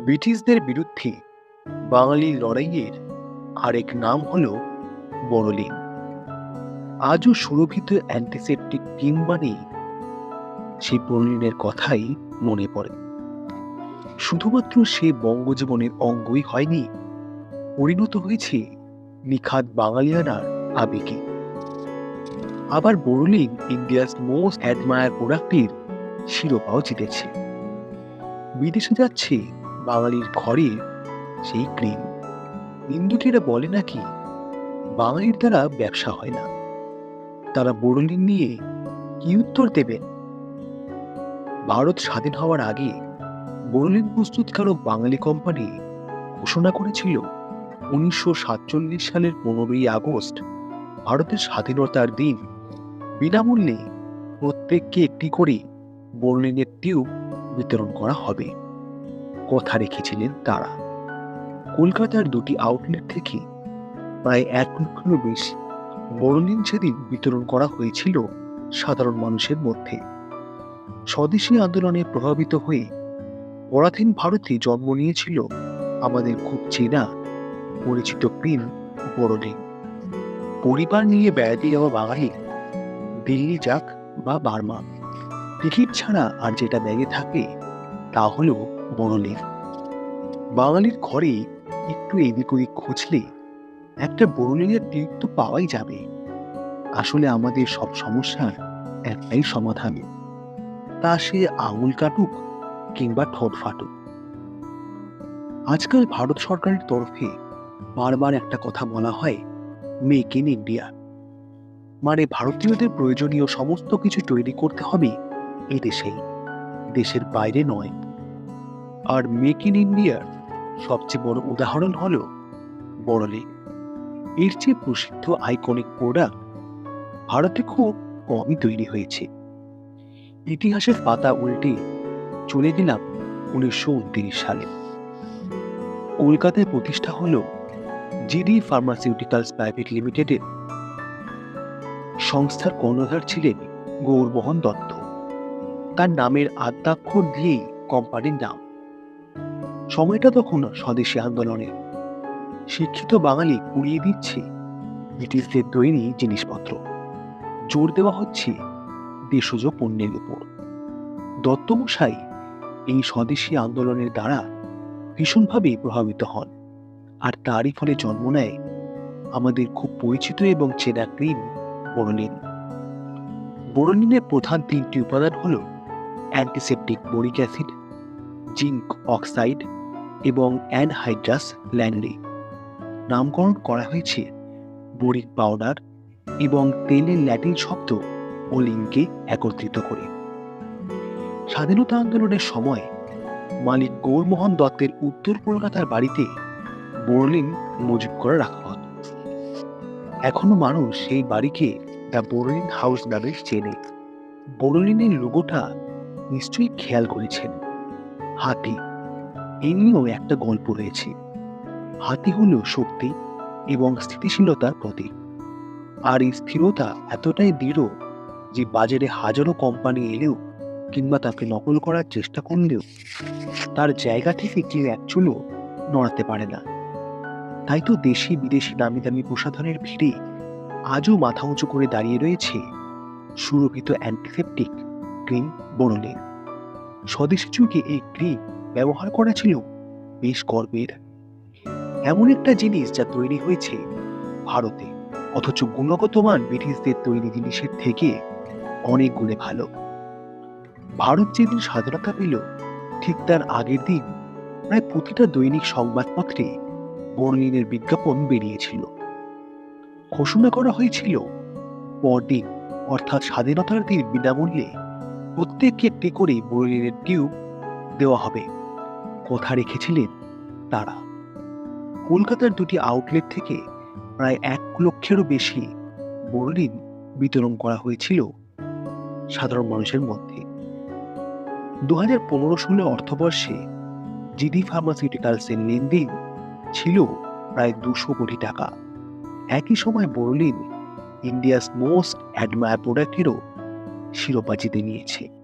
ব্রিটিশদের বিরুদ্ধে বাঙালির লড়াইয়ের আরেক নাম হল বড়লিন। আজও সুরভিত অ্যান্টিসেপটিক ক্রিম বানিয়ে সেই বড়লিনের কথাই মনে পড়ে। শুধুমাত্র সে বঙ্গজীবনের অঙ্গই হয়নি, পরিণত হয়েছে নিখাত বাঙালিয়ানার আবেগে। আবার বড়লিন ইন্ডিয়াস মোস্ট অ্যাডমায়ার প্রোডাক্টের শিরোপাও জিতেছে। বিদেশে যাচ্ছে বাঙালির ঘরে সেই ক্রিম। নিন্দুকেরা বলে নাকি? বাঙালির দ্বারা ব্যবসা হয় না। তারা বড়লিন নিয়ে কি উত্তর দেবেন ভারত স্বাধীন হওয়ার আগে বড়লিন প্রস্তুতকারক বাঙালি কোম্পানি ঘোষণা করেছিল, উনিশশো সাতচল্লিশ সালের পনেরোই আগস্ট ভারতের স্বাধীনতার দিন। বিনামূল্যে প্রত্যেককে একটি করে বর্লিনের টিউব বিতরণ করা হবে। কথা রেখেছিলেন তারা। কলকাতার দুটি আউটলেট থেকে প্রায় এক লক্ষেরও বেশি বড়দিন সেদিন বিতরণ করা হয়েছিল সাধারণ মানুষের মধ্যে। স্বদেশী আন্দোলনে প্রভাবিত হয়ে পরাধীন ভারতে জন্ম নিয়েছিল আমাদের খুব চেনা, পরিচিত পিন বড়লিন। পরিবার নিয়ে বেড়াতে যাওয়া বাঙালি দিল্লি যাক বা বার্মা, টিকিট ছাড়া আর যেটা ব্যাগে থাকে তা হলো বড়লিন বাঙালির ঘরে একটু এদিক ওদিক খুঁজলে একটা বড়লিনের টিপ তো পাওয়াই যাবে। আসলে আমাদের সব সমস্যার একটাই সমাধান। তা সে আঙুল কাটুক কিংবা ঠোঁট ফাটুক। আজকাল ভারত সরকারের তরফে বারবার একটা কথা বলা হয়, মেক ইন ইন্ডিয়া মানে ভারতীয়দের প্রয়োজনীয় সমস্ত কিছু তৈরি করতে হবে এদেশেই। দেশের বাইরে নয়। আর মেক ইন ইন্ডিয়ার সবচেয়ে বড় উদাহরণ হল বড়লে। এর চেয়ে প্রসিদ্ধ আইকনিক প্রোডাক্ট ভারতে খুব কমই তৈরি হয়েছে। ইতিহাসের পাতা উল্টে চলে গেলাম উনিশশো উনত্রিশ সালে। কলকাতায় প্রতিষ্ঠা হলো জিডি ফার্মাসিউটিক্যালস প্রাইভেট লিমিটেডের সংস্থার কর্ণধার ছিলেন গৌরমোহন দত্ত। তার নামের আদ্যাক্ষর দিয়েই কোম্পানির নাম। সময়টা তখন স্বদেশী আন্দোলনের শিক্ষিত বাঙালি কুড়িয়ে দিচ্ছে ব্রিটিশদের তৈরি জিনিসপত্র। জোর দেওয়া হচ্ছে দেশজ পণ্যের উপর। দত্তমশাই এই স্বদেশী আন্দোলনের দ্বারা ভীষণভাবে প্রভাবিত হন। আর তারই ফলে জন্ম নেয় আমাদের খুব পরিচিত এবং চেনা ক্রিম বোরোলিন বোরোলিনের প্রধান তিনটি উপাদান হল antiseptic boric acid, zinc oxide এবং অ্যানহাইড্রাস ল্যান্ডি নামকরণ করা হয়েছে বোরিক পাউডার এবং তেলের ল্যাটিন শব্দ ও লিঙ্কে একত্রিত করে। স্বাধীনতা আন্দোলনের সময় মালিক গৌরমোহন দত্তের উত্তর কলকাতার বাড়িতে বোরলিন মজুত করে রাখা হতো। এখনও মানুষ সেই বাড়িকে দ্য বোরলিন হাউস নামে চেনে। বোরলিনের লোগোটা নিশ্চয়ই খেয়াল করেছেন। হাতি এই নিয়েও একটা গল্প রয়েছে। হাতি হলো শক্তি এবং স্থিতিশীলতার প্রতীক। আর এই স্থিরতা এতটাই দৃঢ় যে বাজারে হাজারো কোম্পানি এলেও কিংবা তাকে নকল করার চেষ্টা করলেও তার জায়গা থেকে কেউ এক চুলো নড়াতে পারে না। তাই তো দেশি বিদেশি দামি দামি প্রসাধনের ভিড়ে আজও মাথা উঁচু করে দাঁড়িয়ে রয়েছে সুরক্ষিত অ্যান্টিসেপটিক ক্রিম বনলেন স্বদেশি যুগে এই ক্রিম ব্যবহার করা ছিল বেশ গর্বের। এমন একটা জিনিস যা তৈরি হয়েছে ভারতে, অথচ গুণগত মান ব্রিটিশদের তৈরি জিনিসের থেকে অনেক গুণে ভালো। ভারত যেদিন স্বাধীনতা পেল, ঠিক তার আগের দিন প্রায় প্রতিটা দৈনিক সংবাদপত্রে বর্লিনের বিজ্ঞাপন বেরিয়েছিল। ঘোষণা করা হয়েছিল, পরদিন, অর্থাৎ স্বাধীনতার দিন বিনামূল্যে প্রত্যেককে একটি করে বর্লিনের টিউব দেওয়া হবে। কথা রেখেছিলেন তারা। কলকাতার দুটি আউটলেট থেকে প্রায় এক লক্ষেরও বেশি বর্লিন বিতরণ করা হয়েছিল সাধারণ মানুষের মধ্যে। দু হাজার পনেরো ষোলো অর্থবর্ষে জিডি ফার্মাসিউটিক্যালসের লেনদেন ছিল প্রায় দুশো কোটি টাকা। একই সময় বর্লিন ইন্ডিয়াস মোস্ট অ্যাডমায়ার প্রোডাক্টেরও শিরোপা জিতে নিয়েছে।